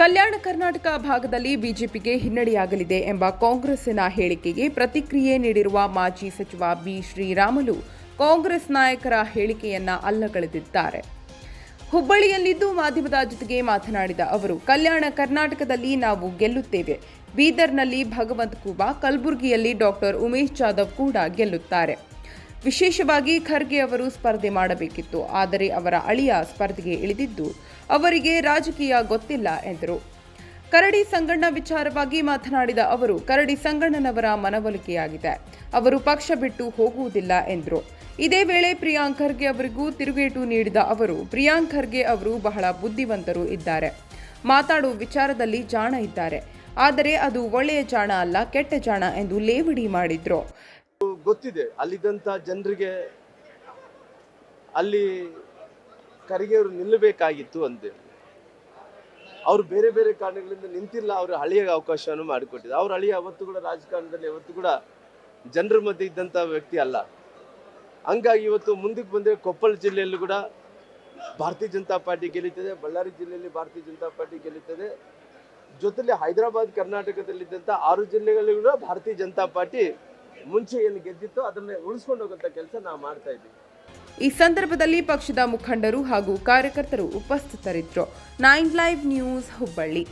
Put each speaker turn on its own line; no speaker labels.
ಕಲ್ಯಾಣ ಕರ್ನಾಟಕ ಭಾಗದಲ್ಲಿ ಬಿಜೆಪಿಗೆ ಹಿನ್ನಡೆಯಾಗಲಿದೆ ಎಂಬ ಕಾಂಗ್ರೆಸ್ಸಿನ ಹೇಳಿಕೆಗೆ ಪ್ರತಿಕ್ರಿಯೆ ನೀಡಿರುವ ಮಾಜಿ ಸಚಿವ ಬಿ ಶ್ರೀರಾಮುಲು ಕಾಂಗ್ರೆಸ್ ನಾಯಕರ ಹೇಳಿಕೆಯನ್ನ ಅಲ್ಲಗಳೆದಿದ್ದಾರೆ. ಹುಬ್ಬಳ್ಳಿಯಲ್ಲಿದ್ದು ಮಾಧ್ಯಮದ ಜೊತೆಗೆ ಮಾತನಾಡಿದ ಅವರು, ಕಲ್ಯಾಣ ಕರ್ನಾಟಕದಲ್ಲಿ ನಾವು ಗೆಲ್ಲುತ್ತೇವೆ. ಬೀದರ್ನಲ್ಲಿ ಭಗವಂತ ಕುಬಾ, ಕಲಬುರಗಿಯಲ್ಲಿ ಡಾಕ್ಟರ್ ಉಮೇಶ್ ಜಾಧವ್ ಕೂಡ ಗೆಲ್ಲುತ್ತಾರೆ. ವಿಶೇಷವಾಗಿ ಖರ್ಗೆ ಅವರು ಸ್ಪರ್ಧೆ ಮಾಡಬೇಕಿತ್ತು, ಆದರೆ ಅವರ ಅಳಿಯ ಸ್ಪರ್ಧೆಗೆ ಇಳಿದಿದ್ದು ಅವರಿಗೆ ರಾಜಕೀಯ ಗೊತ್ತಿಲ್ಲ ಎಂದರು. ಕರಡಿ ಸಂಗಣ್ಣ ವಿಚಾರವಾಗಿ ಮಾತನಾಡಿದ ಅವರು, ಕರಡಿ ಸಂಗಣ್ಣನವರ ಮನವೊಲಿಕೆಯಾಗಿದೆ. ಅವರು ಪಕ್ಷ ಬಿಟ್ಟು ಹೋಗುವುದಿಲ್ಲ ಎಂದರು. ಇದೇ ವೇಳೆ ಪ್ರಿಯಾಂಕ್ ಖರ್ಗೆ ಅವರಿಗೂ ತಿರುಗೇಟು ನೀಡಿದ ಅವರು, ಪ್ರಿಯಾಂಕ್ ಖರ್ಗೆ ಅವರು ಬಹಳ ಬುದ್ಧಿವಂತರು ಇದ್ದಾರೆ. ಮಾತಾಡುವ ವಿಚಾರದಲ್ಲಿ ಜಾಣ ಇದ್ದಾರೆ. ಆದರೆ ಅದು ಒಳ್ಳೆಯ ಜಾಣ ಅಲ್ಲ, ಕೆಟ್ಟ ಜಾಣ ಎಂದು ಲೇವಡಿ ಮಾಡಿದ್ರು.
ಗೊತ್ತಿದೆ, ಅಲ್ಲಿದ್ದಂಥ ಜನರಿಗೆ ಅಲ್ಲಿ ಖರ್ಗೆ ಅವರು ನಿಲ್ಲಬೇಕಾಗಿತ್ತು ಅಂದೆ. ಅವ್ರು ಬೇರೆ ಬೇರೆ ಕಾರಣಗಳಿಂದ ನಿಂತಿಲ್ಲ, ಅವರು ಹಳೆಯ ಅವಕಾಶವನ್ನು ಮಾಡಿಕೊಟ್ಟಿದೆ ಅವ್ರ ಹಳೆಯ ಅವತ್ತು ಕೂಡ ರಾಜಕಾರಣದಲ್ಲಿ ಅವತ್ತು ಕೂಡ ಜನರ ಮಧ್ಯೆ ಇದ್ದಂಥ ವ್ಯಕ್ತಿ ಅಲ್ಲ. ಹಂಗಾಗಿ ಇವತ್ತು ಮುಂದಕ್ಕೆ ಬಂದರೆ ಕೊಪ್ಪಳ ಜಿಲ್ಲೆಯಲ್ಲೂ ಕೂಡ ಭಾರತೀಯ ಜನತಾ ಪಾರ್ಟಿ ಗೆಲ್ಲುತ್ತದೆ, ಬಳ್ಳಾರಿ ಜಿಲ್ಲೆಯಲ್ಲಿ ಭಾರತೀಯ ಜನತಾ ಪಾರ್ಟಿ ಗೆಲ್ಲುತ್ತದೆ. ಜೊತೆಲಿ ಹೈದರಾಬಾದ್, ಕರ್ನಾಟಕದಲ್ಲಿದ್ದಂಥ ಆರು ಜಿಲ್ಲೆಗಳಲ್ಲಿ ಕೂಡ ಭಾರತೀಯ ಜನತಾ ಪಾರ್ಟಿ ಮುಂಚೆ ಏನು ಗೆದ್ದಿತ್ತು, ಅದನ್ನ ಉಳಿಸ್ಕೊಂಡು ಹೋಗುವಂತ ಕೆಲಸ ನಾವು ಮಾಡ್ತಾ ಇದ್ದೀವಿ.
ಈ ಸಂದರ್ಭದಲ್ಲಿ ಪಕ್ಷದ ಮುಖಂಡರು ಹಾಗೂ ಕಾರ್ಯಕರ್ತರು ಉಪಸ್ಥಿತರಿದ್ದರು. Nine live news Hubballi.